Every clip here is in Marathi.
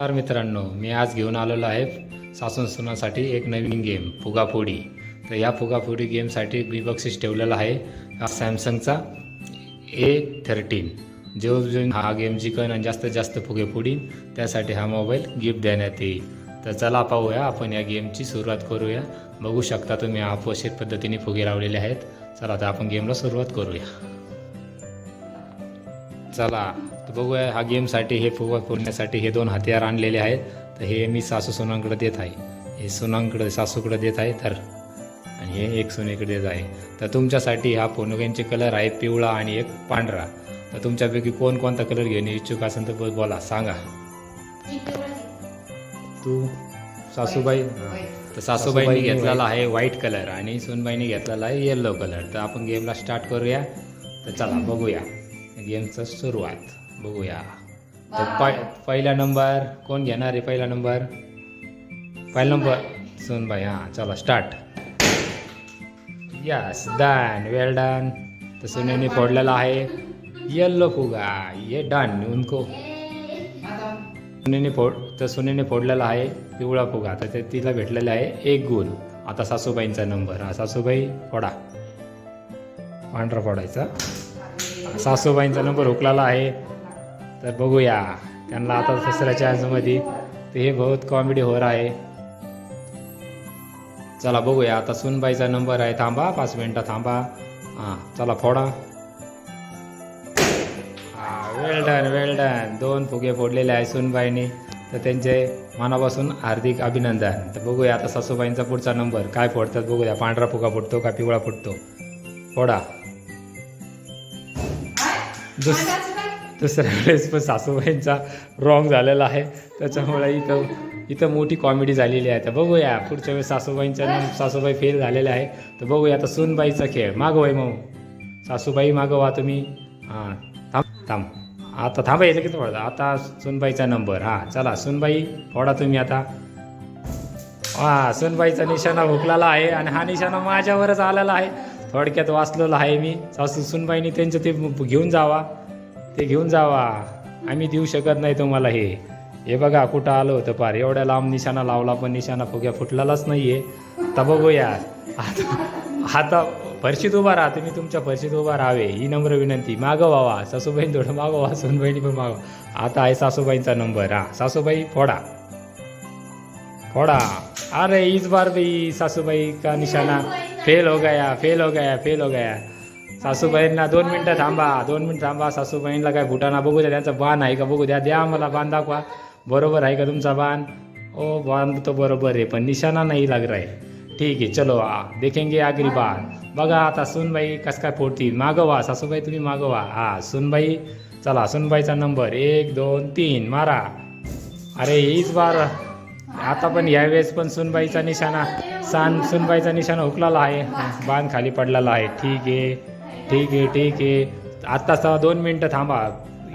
नमस्कार मित्रांनो मी आज घेऊन आलेलो आहे सासून सुनासाठी एक नवीन गेम फुगाफोडी. तर या फुगाफोडी गेमसाठी मी बक्षीस ठेवलेला आहे हा सॅमसंगचा ए थर्टीन जो जो हा गेम जिकन आणि जास्तीत जास्त फुगे फोडीन त्यासाठी हा मोबाईल गिफ्ट देण्यात येईल. तर चला पाहूया आपण या गेमची सुरुवात करूया. बघू शकता तुम्ही अपोषित पद्धतीने फुगे लावलेले आहेत. चला तर आपण गेमला सुरुवात करूया. चला. तर बघूया हा गेमसाठी हे फुगा फोडण्यासाठी हे दोन हत्यार आणलेले आहेत. तर हे मी सासू सोनांकडे देत आहे. हे सोनांकडे सासूकडे देत आहे तर आणि हे एक सोनेकडे देत आहे. तर तुमच्यासाठी हा फोनोगेनचे कलर आहे पिवळा आणि एक पांढरा. तर तुमच्यापैकी कोण कोणता कलर घेणे इच्छुक असेल तर बोला सांगा. तू सासूबाई. तर सासूबाईंनी घेतलेला आहे व्हाईट कलर आणि सुनबाईने घेतलेला आहे येल्लो कलर तर आपण गेमला स्टार्ट करूया. तर चला बघूया. गेमचं सुरुवात. बघूया. तर पय पहिला नंबर कोण घेणार आहे पहिला नंबर? पहिला नंबर सुनबाई हां चला start yes done well done तर सुनेने फोडलेला आहे. येल्लो फुगा ये डन उनको. सुनेने फोड तर सुनेने फोडलेला आहे पिवळा फुगा. तर ते तिला भेटलेला आहे एक गुण आता सासूबाईंचा नंबर हा सासूबाई फोडा. पांढरा फोडायचा. सासूबाईंचा नंबर हुकलेला आहे. तर बघूया त्यांना आता दुसऱ्या आजमध्ये तर हे बहुत कॉमेडी होर आहे. चला बघूया आता सुनबाईचा नंबर आहे. थांबा पाच मिनटं थांबा. हां चला फोडा. वेल डन वेल डन दोन फुगे फोडलेले आहे सुनबाईने. तर त्यांचे मनापासून हार्दिक अभिनंदन. तर बघूया आता सासूबाईंचा पुढचा नंबर. काय फोडतात बघूया पांढरा फुगा फुटतो का पिवळा फुटतो? फोडा. दुस दुसऱ्या वेळेस पण सासूबाईंचा रॉंग झालेला आहे. त्याच्यामुळे इथं इथं मोठी कॉमेडी झालेली आहे. तर बघूया. पुढच्या वेळेस सासूबाईंच्या सासूबाई फेल झालेल्या आहे तर बघूया आता सुनबाईचा खेळ. मागवाय मग सासूबाई मागवा तुम्ही. हां थांब थांब. आता थांबा येतं किती थोडा आता सुनबाईचा नंबर हां चला. सुनबाई फोडा तुम्ही आता. हां सुनबाईचा निशाणा भुकलेला आहे आणि हा निशाणा माझ्यावरच आलेला आहे. थोडक्यात वाचलेलं आहे मी. सासू सुनबाईनी त्यांचं ते घेऊन जावा. ते घेऊन जावा. आम्ही देऊ शकत नाही तुम्हाला हे. हे बघा कुठं आलं होतं पार. एवढ्या लांब निशाणा लावला पण निशाणा फुग्या फुटलेलाच नाही आहे तर बघूया. आता आता फरशीत उभा राहा. तुम्ही तुमच्या फरशीत उभा राहावे. ही नम्र विनंती. मागं व्हावा. सासूबाईन थोडं मागं व्हा. सुनबाईनी पण मागवा आता आहे सासूबाईंचा नंबर. हा सासूबाई फोडा. फोड़ा. अरे इज बार बाई सासूबाई का निशाणा? फेल हो गया फेल हो गया फेल हो गया. सासूबाईंना दोन मिनटं थांबा दोन मिनटं थांबा. सासूबाईंना काय फुटाना बघू द्या त्यांचा बाण आहे का बघू द्या. द्या मला बाण दाखवा. बरोबर आहे का तुमचा बाण ओ बाण तो बरोबर आहे पण निशाणा नाही लाग आहे ठीक आहे चलो आ देखेंगे आगरी बाण. बघा आता सुनबाई कस काय फोडतील. मागवा सासूबाई तुम्ही मागवा हा सुनबाई चला सुनबाईचा नंबर एक दोन तीन मारा. अरे हीच बार. आता पण यावेळेस पण सुनबाईचा निशाणा सान सुनबाईचा निशाणा हुकलेला आहे. बाण खाली पडलेला आहे. ठीक आहे ठीक आहे ठीक आहे. आत्ताच दोन मिनटं थांबा.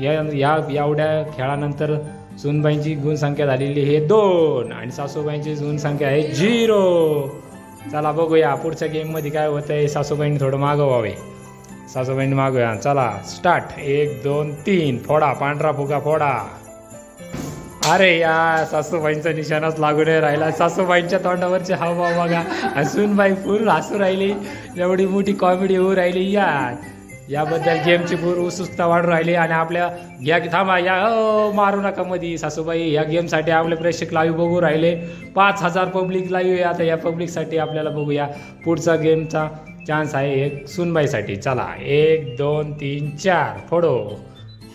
या या एवढ्या खेळानंतर सुनबाईंची गुणसंख्या झालेली आहे दोन आणि सासूबाईंची गुणसंख्या आहे झिरो. चला बघूया पुढच्या गेममध्ये काय होतं आहे सासूबाईंनी थोडं मागं व्हावे. सासूबाईंनी मागूया चला स्टार्ट. एक दोन तीन. फोडा पांढरा फुगा फोडा. अरे या सासूबाईंचा निशाणाच लागू नाही राहिला. सासूबाईंच्या तोंडावरचे हावभाव बघा. आणि सुनबाई फुल हसू राहिली. एवढी मोठी कॉमेडी होऊ राहिली. या याबद्दल गेमची पूर उत्सुकता वाढू राहिली. आणि आपल्या या थांबा या अ, मारू नका मधी. सासूबाई या गेमसाठी आपले प्रेक्षक लाईव्ह बघू राहिले. पाच हजार पब्लिक लाईव्ह आहे. आता या पब्लिकसाठी आपल्याला बघूया. पुढचा गेमचा चान्स आहे एक सुनबाईसाठी. चला एक दोन तीन चार. फोडो.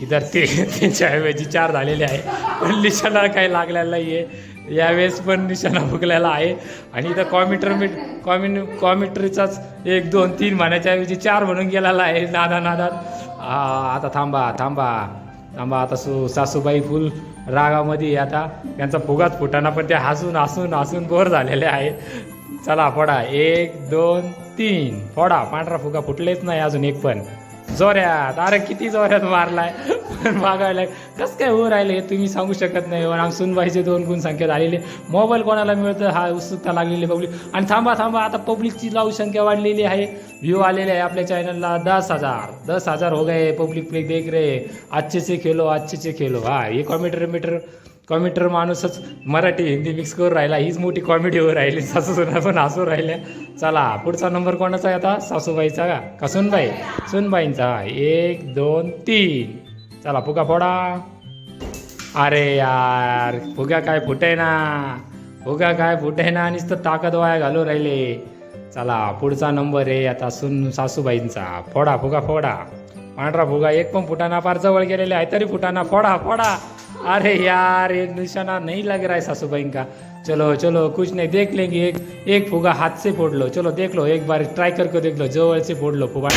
इतर ते तीनच्या चार झालेले आहे. पण निशाणा काही लागलेला नाही आहे यावेळेस पण निशाणा फुगलेला आहे. आणि इथं कॉमिटर मी कॉमिन कॉमिटरीचाच एक दोन तीन म्हणायच्या ऐवजी चार म्हणून गेलेला आहे. नादा नादात आता थांबा थांबा. थांबा आता सु सासूबाई फुल रागामध्ये आता. त्यांचा फुगाच फुटाना पण ते हसून हसून हसून बोर झालेले आहे. चला फोडा. एक दोन तीन. फोडा. पांढरा फुगा फुटलेच नाही अजून एक पण. जोऱ्यात. अरे किती जोऱ्यात मारलाय. पण मागायला कसं काय हो राहिले तुम्ही सांगू शकत नाही. आम सुनबाईचे दोन गुण संख्या आलेले. मोबाईल कोणाला मिळतं हा उत्सुकता लागलेली पब्लिक आणि थांबा थांबा आता पब्लिकची लावू संख्या वाढलेली आहे. व्ह्यू आलेले आहे आपल्या चॅनलला दस हजार. दस हजार हो गए. पब्लिक प्ले देख रे. अच्छे से खेलो अच्छे से खेलो. हा हे कॉमेटर मीटर कॉमेंटर माणूसच मराठी हिंदी मिक्स करून राहिला. हीच मोठी कॉमेडी होऊ राहिली. सासू सुना पण हसू राहिल्या. चला पुढचा नंबर कोणाचा आहे आता? सासूबाईचा का? का सुनबाई? सुनबाईंचा. एक दोन तीन. चला फुगा फोडा. अरे यार फुगा काय फुटे ना फुगा काय फुटे ना नुसतं ताकद वाया घालू राहिले. चला पुढचा नंबर आहे आता सुन सासूबाईंचा. फोडा फुगा फोडा. पांढरा फुगा एक पण फुटाना फार जवळ गेलेले आहे. तरी फुटाना फोडा फोडा. अरे यार ये निशाना नहीं लग रहा है सासूबाई का। चलो चलो कुछ नहीं देख लेंगे। एक एक फुगा हाथ से फोड़ लो। चलो देख लो एक बार ट्राई करके देख लो जवळ से फोड़ लो फुगा।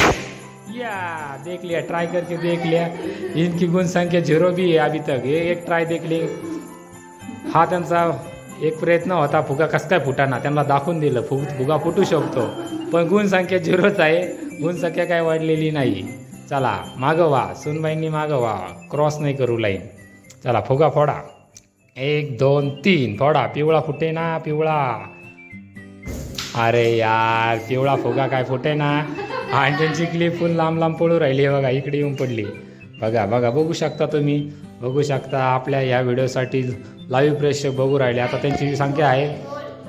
या देख लिया ट्राई करके देख लिया। इनकी गुण संख्या झिरो भी है अभी तक। ये एक ट्राय देखली हा त्यांचा एक प्रयत्न होता फुगा कस काय फुटाना? त्यांना दाखवून दिलं फुग फुगा फुटू शकतो. पण गुण संख्या झिरोच आहे. गुण संख्या काय वाढलेली नाही. चला मागं सुनबाईंनी मागं क्रॉस नाही करू लाईन चला फुगा फोडा. एक दोन तीन. फोडा. पिवळा फुटे ना पिवळा. अरे यार पिवळा फुगा काय फुटे ना? आणि त्यांची क्लिप फुल लांब लांब पळू राहिली बघा इकडे येऊन पडली. बघा बघा बघू शकता तुम्ही. बघू शकता आपल्या या व्हिडिओसाठी लाईव्ह प्रेक्षक बघू राहिले. आता त्यांची संख्या आहे.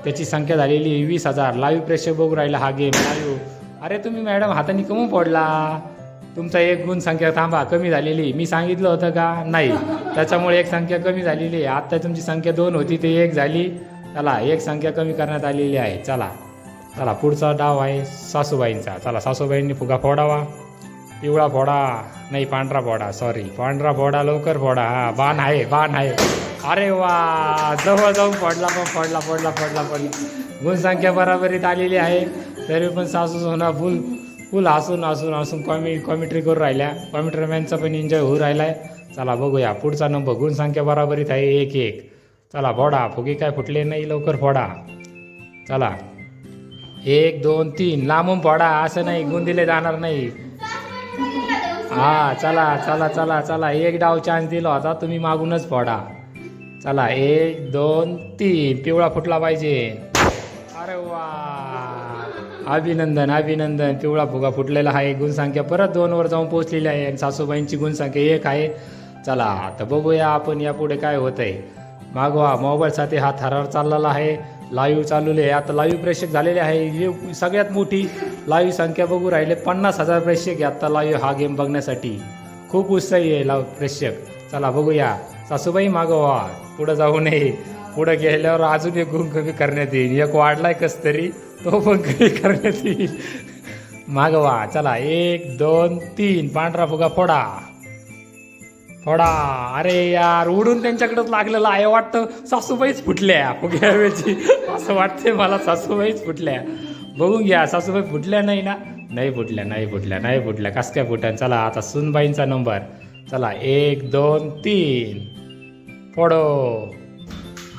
त्याची संख्या झालेली वीस हजार. लाईव्ह प्रेक्षक बघू राहिला हा गेम लाईव्ह अरे तुम्ही मॅडम हाताने कमू पडला तुमचा एक गुण संख्या थांबा कमी झालेली. मी सांगितलं होतं का? नाही. त्याच्यामुळे एक संख्या कमी झालेली आहे. आता तुमची संख्या दोन होती ते एक झाली. चला एक संख्या कमी करण्यात आलेली आहे. चला. चला पुढचा डाव आहे सासूबाईंचा. चला सासूबाईंनी फुगा फोडावा. पिवळा फोडा नाही पांढरा फोडा सॉरी पांढरा फोडा लवकर फोडा. हा बाण आहे बाण आहे. अरे वा जवळ जाऊन फोडला पण फोडला फोडला फोडला फोडला. गुणसंख्या बराबरीत आलेली आहे. तरी पण सासू सोना फुल फुल हसून हसून हसून कॉमे कॉमेंट्री करून राहिल्या. कॉमेंट्रीमॅनचा पण एन्जॉय होऊ राहिला आहे चला बघूया. पुढचा नंबर गुणसंख्या बराबरीत आहे एक एक. चला फोडा. फुगे काय फुटले नाही लवकर फोडा. चला. एक दोन तीन. लांबून फोडा. असं नाही गुण दिले जाणार नाही. हा चला चला चला चला. एक डाव चान्स दिला होता तुम्ही मागूनच फोडा. चला एक दोन तीन. पिवळा फुटला पाहिजे. अरे वा. अभिनंदन अभिनंदन. पिवळा फुगा फुटलेला आहे. गुणसंख्या परत दोनवर जाऊन पोहोचलेली आहे. आणि सासूबाईंची गुणसंख्या एक आहे. चला आता बघूया आपण यापुढे काय होत आहे मागवा मोबाईलसाठी हा थरार चाललेला आहे. लाईव्ह चालवले आता लाईव्ह प्रेक्षक झालेले आहे. हे सगळ्यात मोठी लाईव्ह संख्या बघू राहिले. पन्नास हजार प्रेक्षक आहे आता लाईव्ह हा गेम बघण्यासाठी. खूप उत्साही आहे लाव प्रेक्षक. चला बघूया. सासूबाई मागवा. पुढं जाऊ नये. पुढं गेल्यावर अजून एक गुण कमी करण्यात येईल. एक वाढलाय कस तरी तो पण कमी करण्यात येईल. मागवा. चला एक दोन तीन. पांढरा फुगा फोडा. थोडा. अरे यार उडून त्यांच्याकडेच लागलेलं आहे वाटतं. सासूबाईच फुटल्या. फुग्यावेळची असं वाटते मला सासूबाईच फुटल्या. बघून घ्या सासूबाई फुटल्या नाही ना? नाही फुटल्या नाही फुटल्या नाही फुटल्या. कस काय फुटल्या चला आता सुनबाईंचा नंबर. चला एक दोन तीन. फोडो.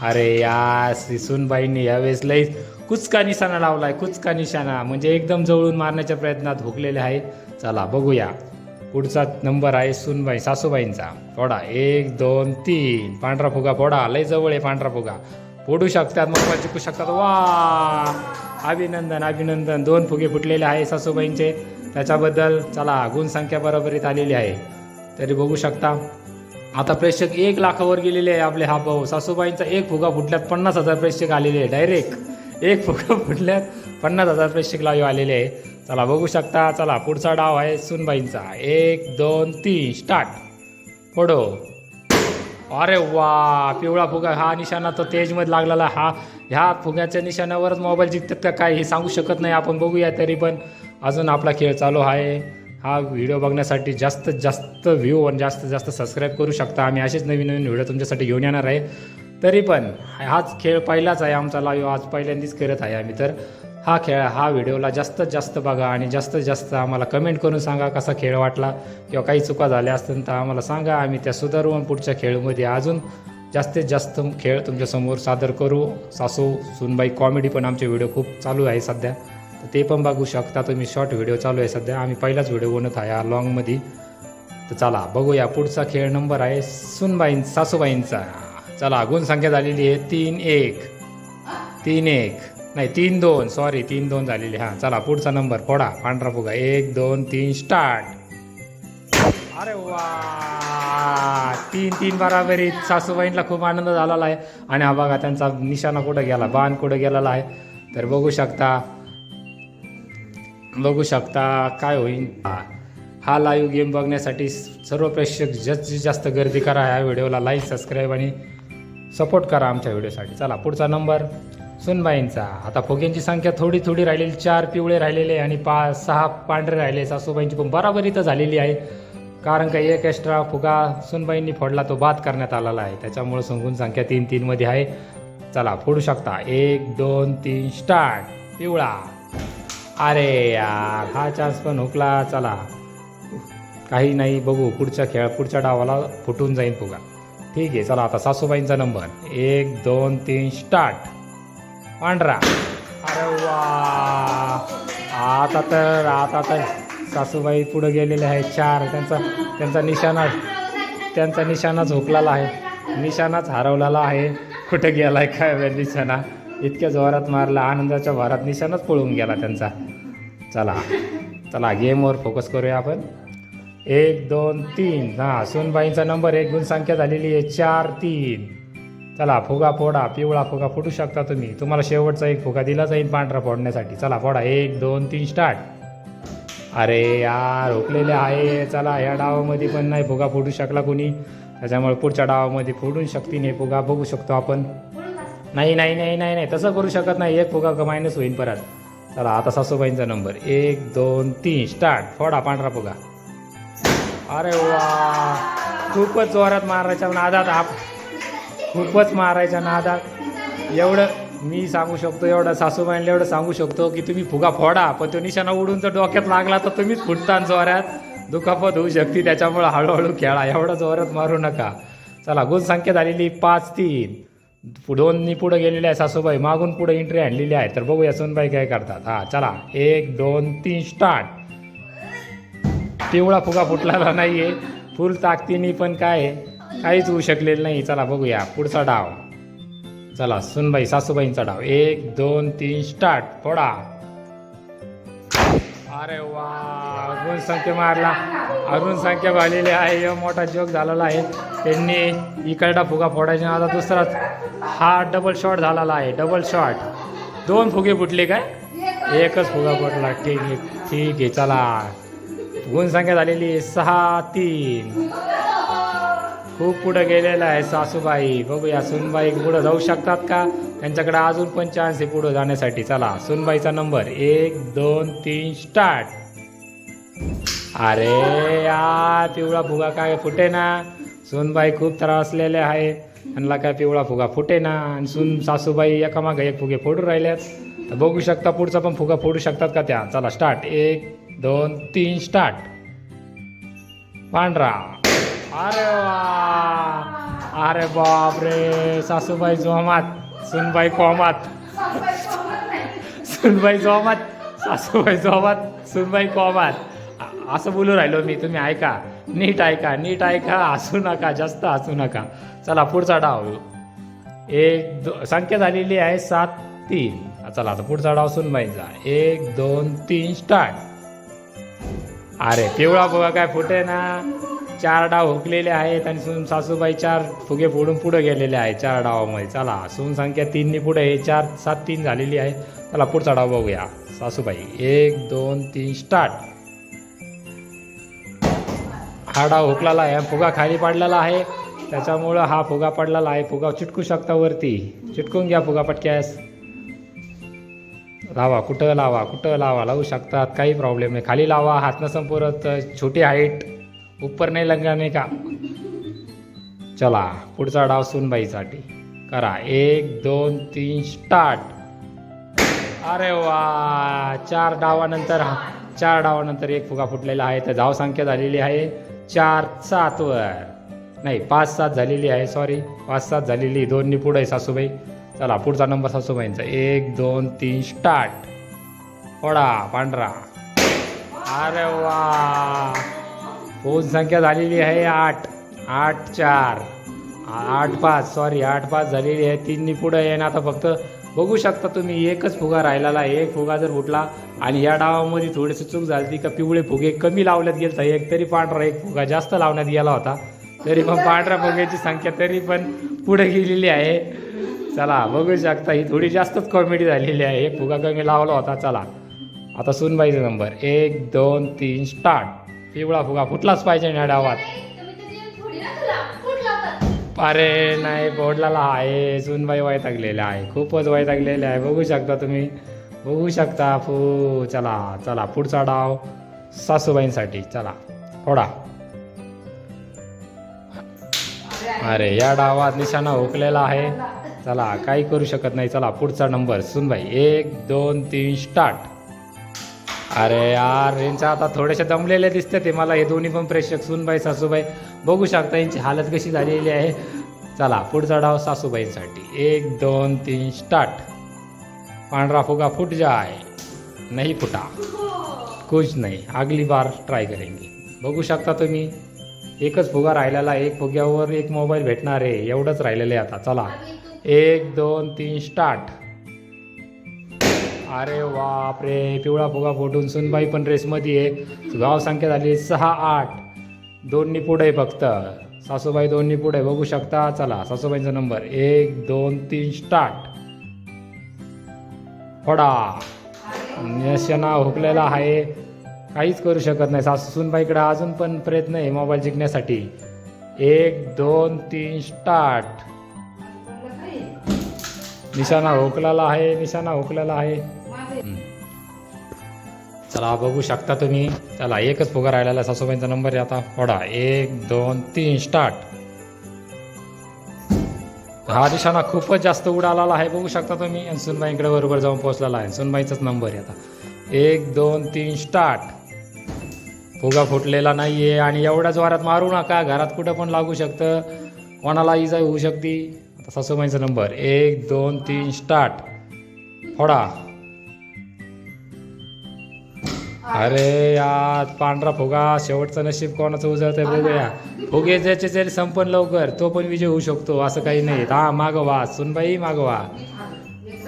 अरे या सुनबाईंनी यावेळेस लई कुचका निशाणा लावलाय कुचका निशाणा. म्हणजे एकदम जवळून मारण्याच्या प्रयत्नात हुकलेले आहे चला बघूया. पुढचा नंबर आहे सुनबाई सासूबाईंचा. फोडा. एक दोन तीन. पांढरा फुगा फोडा. लय जवळ आहे पांढरा फुगा. फोडू शकतात मग जिंकू शकतात. वा! अभिनंदन अभिनंदन. दोन फुगे फुटलेले आहे सासूबाईंचे. त्याच्याबद्दल चला गुणसंख्या बरोबरीत आलेली आहे. तरी बघू शकता. आता प्रेक्षक एक लाखावर गेलेले आहे आपले हा भाऊ. सासूबाईंचा एक फुगा फुटल्यात पन्नास हजार प्रेक्षक आलेले आहे. डायरेक्ट एक फुगा फुटल्यात पन्नास हजार प्रेक्षक लाईव्ह आलेले आहे. चला बघू शकता चला पुढचा डाव आहे सुनबाईंचा. एक दोन तीन स्टार्ट फोडो अरे वा पिवळा फुगा हा निशाणा तो तेजमध्ये लागलेला हा ह्या फुग्याच्या निशाण्यावरच मोबाईल जिंकतात का काय हे सांगू शकत नाही आपण बघूया तरी पण. अजून आपला खेळ चालू आहे. हा व्हिडिओ बघण्यासाठी जास्तीत जास्त व्ह्यू आणि जास्तीत जास्त सबस्क्राईब करू शकता. आम्ही असेच नवीन नवीन व्हिडिओ तुमच्यासाठी घेऊन येणार आहे. तरी पण हाच खेळ पहिलाच आहे आमचा लाईव्ह आज पहिल्यांदाच करत आहे आम्ही. तर हा खेळ हा व्हिडिओला जास्तीत जास्त बघा आणि जास्तीत जास्त आम्हाला कमेंट करून सांगा कसा खेळ वाटला किंवा काही चुका झाल्या असतील तर आम्हाला सांगा. आम्ही त्या सुधारून पुढच्या खेळमध्ये अजून जास्तीत जास्त खेळ तुमच्यासमोर सादर करू. सासू सुनबाई कॉमेडी पण आमचे व्हिडिओ खूप चालू आहे सध्या. तर ते पण बघू शकता. तुम्ही शॉर्ट व्हिडिओ चालू आहे सध्या. आम्ही पहिलाच व्हिडिओ बनत आहे हा लॉंगमध्ये तर चला बघूया. पुढचा खेळ नंबर आहे सुनबाईं सासूबाईंचा. चला गुणसंख्या झालेली आहे तीन एक. तीन एक. नाही तीन दोन. सॉरी तीन दोन झालेली. हां चला पुढचा नंबर फोडा. पांढरा फुगा एक दोन तीन स्टार्ट अरे वा! तीन तीन बराबरी. सासूबाईंना खूप आनंद झालेला आहे. आणि हा बघा त्यांचा निशाणा कुठं गेला? बाण कुठं गेलेला आहे? तर बघू शकता. बघू शकता काय होईल. हा लाईव्ह गेम बघण्यासाठी सर्व प्रेक्षक जास्तीत जास्त गर्दी करा. ह्या व्हिडिओला लाईक सबस्क्राईब आणि सपोर्ट करा आमच्या व्हिडिओसाठी चला पुढचा नंबर सुनबाईंचा. आता फुग्यांची संख्या थोडी थोडी राहिलेली चार पिवळे राहिलेले आणि पाच सहा पांढरे राहिले. सासूबाईंची पण बराबरी तर झालेली आहे. कारण का एक एक्स्ट्रा फुगा सुनबाईंनी फोडला तो बाद करण्यात आलेला आहे. त्याच्यामुळे संगून संख्या तीन तीनमध्ये आहे. चला फोडू शकता. एक दोन तीन स्टार्ट पिवळा. अरे यार हा चान्स पण हुकला. चला. काही नाही बघू. पुढच्या खेळ पुढच्या डावाला फुटून जाईल फुगा. ठीक आहे चला आता सासूबाईंचा नंबर एक दोन तीन स्टार्ट पांढरा. अरे वा. आता तर आता तर सासूबाई पुढे गेलेले आहेत चार. त्यांचा त्यांचा निशाणा त्यांचा निशाणा झोपलेला आहे. निशाणाच हरवलेला आहे. कुठे गेलाय काय निशाणा. इतक्या जोरात मारला आनंदाच्या भरात निशाणाच पळून गेला त्यांचा. चला चला गेमवर फोकस करूया आपण. एक दोन तीन. हां सोनबाईंचा नंबर एक गुण संख्या झालेली आहे चार तीन. चला फुगा फोडा पिवळा फुगा फुटू शकता तुम्ही. तुम्हाला शेवटचा एक फुगा दिला जाईल पांढरा फोडण्यासाठी. चला फोडा. एक दोन तीन स्टार्ट अरे यार हुकलेले आहे. चला या डावामध्ये पण नाही फुगा फुटू शकला कोणी. त्याच्यामुळे पुढच्या डावामध्ये फुटून हे फुगा. बघू शकतो आपण. नाही नाही नाही नाही नाही. तसं करू शकत नाही. एक फुगा मायनस होईल परत. चला आता सासूबाईंचा नंबर एक दोन तीन स्टार्ट फोडा पांढरा फुगा. अरे वा. खूपच जोरात मारायच्या नादात आप खूपच मारायच्या नादात. एवढं मी सांगू शकतो एवढं सासूबाईंना एवढं सांगू शकतो की तुम्ही फुगा फोडा पण तो निशाणा उडून जर डोक्यात लागला तर तुम्हीच फुटता जोऱ्यात दुखापत होऊ शकते त्याच्यामुळं हळूहळू खेळा एवढं जोरात मारू नका. चला गुण संख्या झालेली पाच तीन. दोननी पुढं गेलेले आहे सासूबाई मागून पुढे एंट्री आणलेली आहे तर बघूया सोनबाई काय करतात. हा चला एक दोन तीन स्टार्ट पिवळा फुगा फुटलेला नाही आहे फुल ताकदीने पण काय आहे? काहीच होऊ शकलेलं नाही. चला बघूया. पुढचा डाव. चला सुनबाई सासूबाईंचा डाव. एक दोन तीन स्टार्ट. थोडा अरे वा अरुण संख्या मारला. अरुण संख्या झालेली आहे. एवढा मोठा जोक झालेला आहे. त्यांनी इकडला फुगा फोडायच्या आता दुसराच हा डबल शॉट झालेला आहे. डबल शॉट दोन फुगे फुटले काय? एकच फुगा फुटला. ठीक आहे ठीक आहे. चला. गुण संख्या झालेली आहे. सहा तीन. खूप पुढं गेलेला आहे सासूबाई. बघूया सुनबाई पुढं जाऊ शकतात का? त्यांच्याकडे अजून पण चान्स आहे पुढं जाण्यासाठी. चला सुनबाईचा नंबर एक दोन तीन स्टार्ट अरे या पिवळा फुगा काय फुटे ना? सुनबाई खूप त्रासलेले आहे. त्यांना काय पिवळा फुगा फुटे ना? आणि सुन सासूबाई एकामागे एक फुगे फोडून राहिल्यात. तर बघू शकता पुढचा पण फुगा फोडू शकतात का त्या? चला स्टार्ट एक दोन तीन स्टार्ट पांढरा. अरे वा! अरे बाप रे सासूबाई जोमात सुनबाई कोमात. सुनबाई जोमात सासूबाई जोमात सुनबाई कोमात. असं बोलू राहिलो मी तुम्ही ऐका. नीट ऐका नीट ऐका हसू नका जास्त हसू नका. चला पुढचा डाव. एक दो संख्या झालेली आहे सात तीन. चला आता पुढचा डाव सुनबाईचा. एक दोन तीन स्टार्ट अरे पिवळा बघा काय फुटे ना चार डाव हुकलेले आहेत आणि सून सासूबाई चार फुगे फोडून पुढे गेलेले आहे चार डावामध्ये चला सून संख्या तीननी पुढे हे चार सात तीन झालेली आहे. चला पुढचा डाव बघूया. सासूबाई एक दोन तीन स्टार्ट. हा डाव हुकलेला आहे. फुगा खाली पडलेला आहे. त्याच्यामुळं हा फुगा पडलेला आहे. फुगा चिटकू शकता वरती. चिटकून घ्या फुगा पटक्यास. लावा कुठं लावा कुठं लावा लावू शकतात. काही प्रॉब्लेम नाही. खाली लावा हात संपूर्ण छोटी हाईट उपर नाही लगाने का। चला पुढचा डाव सुनबाईसाठी करा. एक दोन तीन स्टार्ट अरे वा चार डावानंतर चार डावानंतर एक फुगा फुटलेला आहे. तर धाव संख्या झालेली आहे चार सातवर नाही पाच सात झालेली आहे सॉरी पाच सात झालेली. दोन्ही पुढे आहे सासूबाई. चला पुढचा नंबर सासूबाईंचा. एक दोन तीन स्टार्ट फोडा पांढरा. अरे वा. फोन संख्या झालेली आहे आठ. आठ चार. आठ पाच. सॉरी आठ पाच झालेली आहे. तीननी पुढं आहे आणि आता फक्त बघू शकता तुम्ही एकच फुगा राहिलेला आहे. एक फुगा जर फुटला आणि या डावामध्ये थोडीशी चूक झाली का पिवळे फुगे कमी लावण्यात गेलता एक तरी पांढरा एक फुगा जास्त लावण्यात गेला होता. तरी पण पांढऱ्या फुग्याची संख्या तरी पण पुढे गेलेली आहे. चला बघू शकता ही थोडी जास्तच कॉमेडी झालेली आहे. एक फुगा कमी लावला होता. चला. आता सुनबाईचा नंबर एक दोन तीन स्टार्ट पिवळा फुगा फुटलाच पाहिजे या डावात. अरे नाही बोर्डला आहे सुनबाई वैतागलेल्या आहे. खूपच वैतागलेल्या आहे. बघू शकता तुम्ही. बघू शकता. फू चला चला. पुढचा डाव सासूबाईंसाठी. चला थोडा अरे या डावात निशाणा हुकलेला आहे. चला काही करू शकत नाही. चला पुढचा नंबर. सुनबाई एक दोन तीन स्टार्ट. अरे यार यांच्या आता थोडेसे दमलेले दिसते ते मला. हे दोन्ही पण प्रेक्षक सुनबाई सासूबाई बघू शकता यांची हालत कशी झालेली आहे. चला पुढचा डाव सासूबाईंसाठी. एक दोन तीन स्टार्ट पांढरा फुगा फुट जाय. नाही फुटा. कुछ नाही. अगली बार ट्राय करेंगे. बघू शकता तुम्ही. एकच फुगा राहिलेला एक फुग्यावर एक मोबाईल भेटणार आहे. एवढंच राहिलेलं आहे आता. चला. एक दोन तीन स्टार्ट अरे बाप रे पिवळा फुगा फोटून सुनबाई पण रेसमध्ये आहे. गाव संख्या झाली सहा आठ. दोन्ही पुढे आहे फक्त. सासूबाई दोन्ही पुढे. आहे. बघू शकता चला सासूबाईंचा नंबर. एक दोन तीन स्टार्ट. फोडा निशाणा हुकलेला आहे. काहीच करू शकत नाही. सासू सुनबाईकडे अजून पण प्रयत्न आहे मोबाईल जिंकण्यासाठी. एक दोन तीन स्टार्ट. निशाणा हुकलेला आहे निशाणा हुकलेला आहे. चला बघू शकता तुम्ही. चला एकच फुगा राहिलेला आहे. सासूबाईंचा नंबर आहे आता. फोडा. एक दोन तीन स्टार्ट. हा दिशाना खूपच जास्त उडालेला आहे. बघू शकता तुम्ही. आणि सुनबाईंकडे बरोबर जाऊन पोहोचलेला आहे. सुनबाईंचाच नंबर आहे आता. एक दोन तीन स्टार्ट. फुगा फुटलेला नाही आहे आणि एवढ्याच वारात मारू नका. घरात कुठं पण लागू शकतं. कोणाला इजा होऊ शकते. आता सासूबाईंचा नंबर. एक दोन तीन स्टार्ट. फोडा. अरे यार पांढरा फुगा शेवटचं नशीब कोणाचं उजळतंय बघूया. फुगे ज्याचे जरी संपन लवकर तो पण विजय होऊ शकतो असं काही नाही. हा मागवा सुनबाई मागवा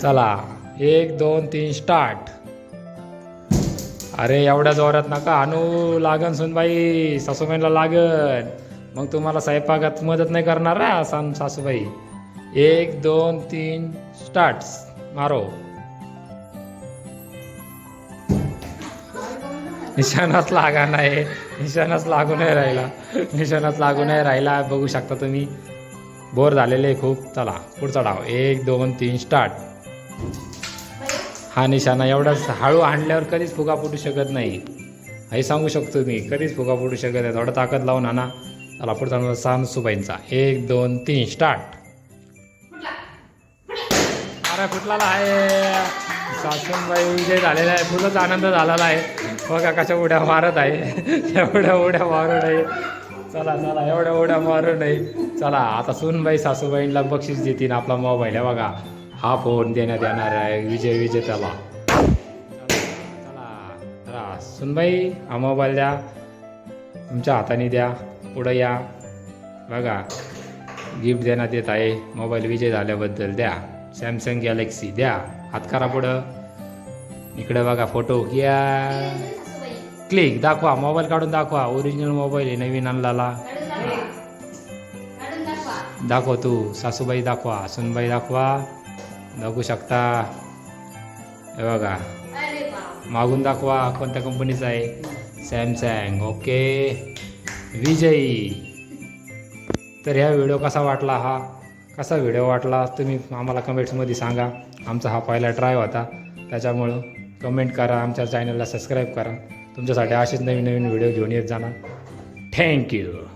चला एक दोन तीन स्टार्ट. अरे एवढ्या जोरात नका. आणू लागन सुनबाई सासूबाईला लागन. मग तुम्हाला स्वयंपाकात मदत नाही करणार ना सासूबाई. एक दोन तीन स्टार्ट. मारो. निशाणाच लागा नाही. निशाणाच लागू नाही राहिला. निशाणाच लागू नाही राहिला बघू शकता तुम्ही. बोर झालेले खूप. चला पुढचा डाव. एक दोन तीन स्टार्ट हा निशाणा एवढाच हळू आणल्यावर कधीच फुगा फुटू शकत नाही. हे सांगू शकतो मी कधीच फुगा फुटू शकत नाही. थोडं ताकद लावून आणा. चला पुढचा नंबर सानसुबाईंचा एक दोन तीन स्टार्ट अरे कुठला आहे? सासूनबाई विजय झालेला आहे. फुलच आनंद झालेला आहे. बघा कशा उड्या मारत आहे. एवढ्या उड्या मारू नये चला चला एवढ्या उड्या मारू नये चला आता सुनबाई सासूबाईंना बक्षीस देतील आपला मोबाईल. आहे बघा हा फोन देण्यात येणार आहे. विजय विजेत्याला चला चला सुनबाई हा मोबाईल द्या. तुमच्या हाताने द्या. पुढं या. बघा गिफ्ट देण्यात येत आहे. मोबाईल विजय झाल्याबद्दल द्या. सॅमसंग गॅलेक्सी द्या. हात करा पुढं. इकडे बघा फोटो. घ्या क्लिक. दाखवा. मोबाईल काढून दाखवा. ओरिजिनल मोबाईल आहे नवीन आणला दाखव तू. सासूबाई दाखवा. सुनबाई दाखवा. दाखवू शकता. हे बघा. मागून दाखवा. कोणत्या कंपनीचा आहे? सॅमसंग ओके विजयी. तर ह्या व्हिडिओ कसा वाटला हा? कसा व्हिडिओ वाटला? तुम्ही आम्हाला कमेंट्समध्ये सांगा. आमचा हा पहिला ट्राय होता. त्याच्यामुळं कमेंट करा आमच्या चॅनलला सबस्क्राईब करा. तुमच्यासाठी असेच नवीन नवीन व्हिडिओ घेऊन येत जाणार. थँक्यू